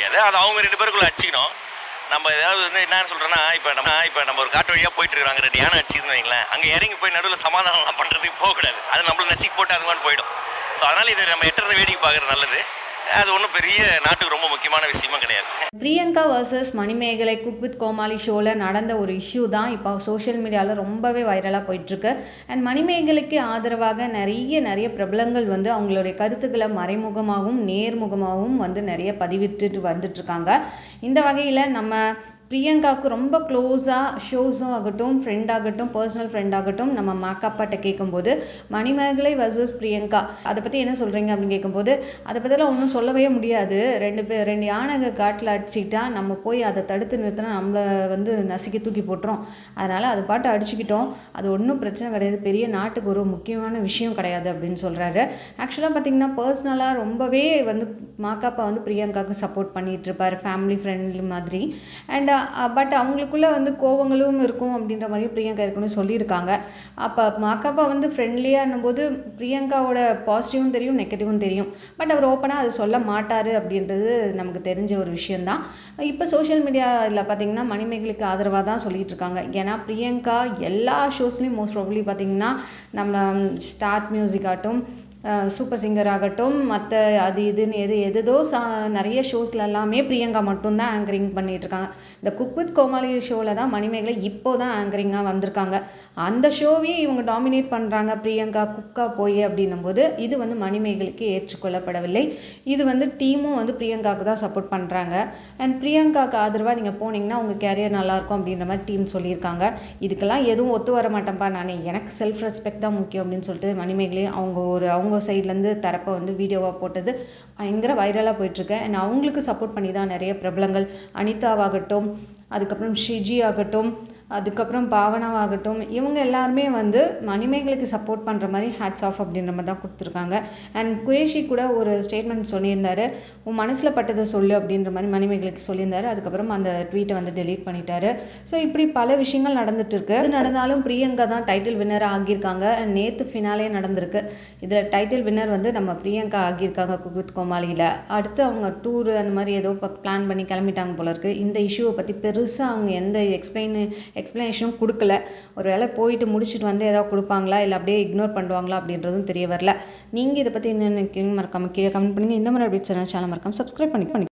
முடியாது. அது அவங்க ரெண்டு பேருக்குள்ளே அடிச்சிக்கணும். நம்ம ஏதாவது வந்து என்ன சொல்கிறேன்னா இப்போ நம்ம இப்போ நம்ம ஒரு காட்டு வழியாக போயிட்டு இருக்காங்க ரெண்டு யானை அடிச்சிருந்து வைங்களேன். அங்கே இறங்கி போய் நடுவில் சமாதானம்லாம் பண்ணுறதுக்கு போகக்கூடாது. அது நம்மளை நசிக்கு போட்டு அது மாதிரி போயிடும். ஸோ அதனால் இதை நம்ம எட்டுறதை வேடிக்கை பார்க்குறது நல்லது. அது ஒன்றும் பெரிய நாட்டுக்கு ரொம்ப முக்கியமான விஷயமா கிடையாது. Priyanka versus Manimegalai cook with Komali ஷோவில் நடந்த ஒரு இஷ்யூ தான் இப்போ சோஷியல் மீடியாவில் ரொம்பவே வைரலாக போயிட்டுருக்கு. அண்ட் மணிமேகலைக்கு ஆதரவாக நிறைய நிறைய பிரபலங்கள் வந்து அவங்களுடைய கருத்துக்களை மறைமுகமாகவும் நேர்முகமாகவும் வந்து நிறைய பதிவிட்டு வந்துட்டுருக்காங்க. இந்த வகையில் நம்ம பிரியங்காவுக்கு ரொம்ப க்ளோஸாக ஷோஸும் ஆகட்டும் ஃப்ரெண்ட் ஆகட்டும் பர்சனல் ஃப்ரெண்ட் ஆகட்டும் நம்ம மாக்காப்பாட்ட கேட்கும்போது மணிமேகலை வர்சஸ் பிரியங்கா அதை பற்றி என்ன சொல்கிறீங்க அப்படின்னு கேட்கும்போது அதை பற்றிலாம் ஒன்றும் சொல்லவே முடியாது. ரெண்டு பேர் ரெண்டு யானைங்க காட்டில் அடிச்சுக்கிட்டா நம்ம போய் அதை தடுத்து நிறுத்தினா நம்மளை வந்து நசுக்கி தூக்கி போட்டுரும். அதனால் அது பாட்டு அடிச்சுக்கிட்டோம். அது ஒன்றும் பிரச்சனை கிடையாது. பெரிய நாட்டுக்கு ஒரு முக்கியமான விஷயம் கிடையாது அப்படின்னு சொல்கிறாரு ஆக்சுவலாக பார்த்திங்கன்னா பர்சனலாக ரொம்பவே வந்து மாக்காப்பா வந்து பிரியங்காவுக்கு சப்போர்ட் பண்ணிகிட்ருப்பார் ஃபேமிலி ஃப்ரெண்ட்லி மாதிரி. அண்ட் பட் அவங்களுக்குள்ளே வந்து கோவங்களும் இருக்கும் அப்படின்ற மாதிரியும் பிரியங்கா இருக்குன்னு சொல்லியிருக்காங்க. அப்போ மாக்காப்பா வந்து ஃப்ரெண்ட்லியாக போது பிரியங்காவோட பாசிட்டிவும் தெரியும் நெகட்டிவும் தெரியும். பட் அவர் ஓப்பனாக அது சொல்ல மாட்டார் அப்படின்றது நமக்கு தெரிஞ்ச ஒரு விஷயந்தான் இப்போ சோஷியல் மீடியாவில் பார்த்தீங்கன்னா மணிமேகலைக்கு ஆதரவாக தான் சொல்லிட்டு இருக்காங்க ஏன்னா பிரியங்கா எல்லா ஷோஸ்லேயும் மோஸ்ட் ப்ராப்ளி பார்த்திங்கன்னா நம்ம ஸ்டார்ட் மியூசிக் ஆகட்டும் சூப்பர் சிங்கர் ஆகட்டும் மற்ற அது இதுன்னு எது எதுதோ சா நிறைய ஷோஸ்ல எல்லாமே பிரியங்கா மட்டும்தான் ஆங்கரிங் பண்ணிகிட்ருக்காங்க இந்த குக் வித் கோமாளி ஷோவில் தான் மணிமேகலை இப்போ தான் ஆங்கரிங்காக வந்திருக்காங்க. அந்த ஷோவையும் இவங்க டாமினேட் பண்ணுறாங்க பிரியங்கா குக்கா போய் அப்படின்னும் போது இது வந்து மணிமேகலைக்கு ஏற்றுக்கொள்ளப்படவில்லை. இது வந்து டீமும் வந்து பிரியங்காவுக்கு தான் சப்போர்ட் பண்ணுறாங்க அண்ட் பிரியங்காவுக்கு ஆதரவாக நீங்கள் போனீங்கன்னா உங்கள் கேரியர் நல்லாயிருக்கும் அப்படின்ற மாதிரி டீம் சொல்லியிருக்காங்க. இதுக்கெல்லாம் எதுவும் ஒத்து வர மாட்டேன்ப்பா நான். எனக்கு செல்ஃப் ரெஸ்பெக்ட் தான் முக்கியம் அப்படின்னு சொல்லிட்டு மணிமேகலை அவங்க ஒரு அவங்க சைட்லேருந்து தரப்பை வந்து வீடியோவாக போட்டது பயங்கர வைரலாக போயிட்டுருக்கு. அண்ட் அவங்களுக்கு சப்போர்ட் பண்ணி தான் நிறைய பிரபலங்கள். அனிதாவாகட்டும் அதுக்கப்புறம் ஷிஜி ஆகட்டும் அதுக்கப்புறம் பாவனாவாகட்டும் இவங்க எல்லாருமே வந்து மணிமேகலைக்கு சப்போர்ட் பண்ணுற மாதிரி ஹேட்ஸ் ஆஃப் அப்படின்ற மாதிரி தான் கொடுத்துருக்காங்க. அண்ட் குரேஷி கூட ஒரு ஸ்டேட்மெண்ட் சொல்லியிருந்தாரு. உன் மனசில் பட்டதை சொல்லு அப்படின்ற மாதிரி மணிமேகலைக்கு சொல்லியிருந்தாரு. அதுக்கப்புறம் அந்த ட்வீட்டை வந்து டெலீட் பண்ணிட்டாரு. ஸோ இப்படி பல விஷயங்கள் நடந்துட்டு இருக்கு. நடந்தாலும் பிரியங்கா தான் டைட்டில் வின்னர் ஆகியிருக்காங்க. அண்ட் நேற்று ஃபினாலே நடந்திருக்கு. இதில் டைட்டில் வின்னர் வந்து நம்ம பிரியங்கா ஆகியிருக்காங்க குகுத் கோமாளியில். அடுத்து அவங்க டூர் அந்த மாதிரி ஏதோ பிளான் பண்ணி கிளம்பிட்டாங்க போல இருக்குது இந்த இஷ்யூவை பற்றி பெருசாக அவங்க எந்த எக்ஸ்பிளைன் எக்ஸ்ப்ளனேஷனும் கொடுக்கல. ஒரு வேளை போயிட்டு முடிச்சுட்டு வந்து ஏதாவது கொடுப்பாங்களா? இல்லை அப்படியே இக்னோர் பண்ணுவாங்களா? அப்படின்றதும் தெரிய வரல. நீங்கள் இதை பற்றி என்ன நினைக்கிறீங்க மறக்காமல் கீழே கமெண்ட் பண்ணுங்கள் இந்த மாதிரி அப்படி சேனல் சேனல் மறக்காமல் சப்ஸ்கிரைப் பண்ணி பண்ணி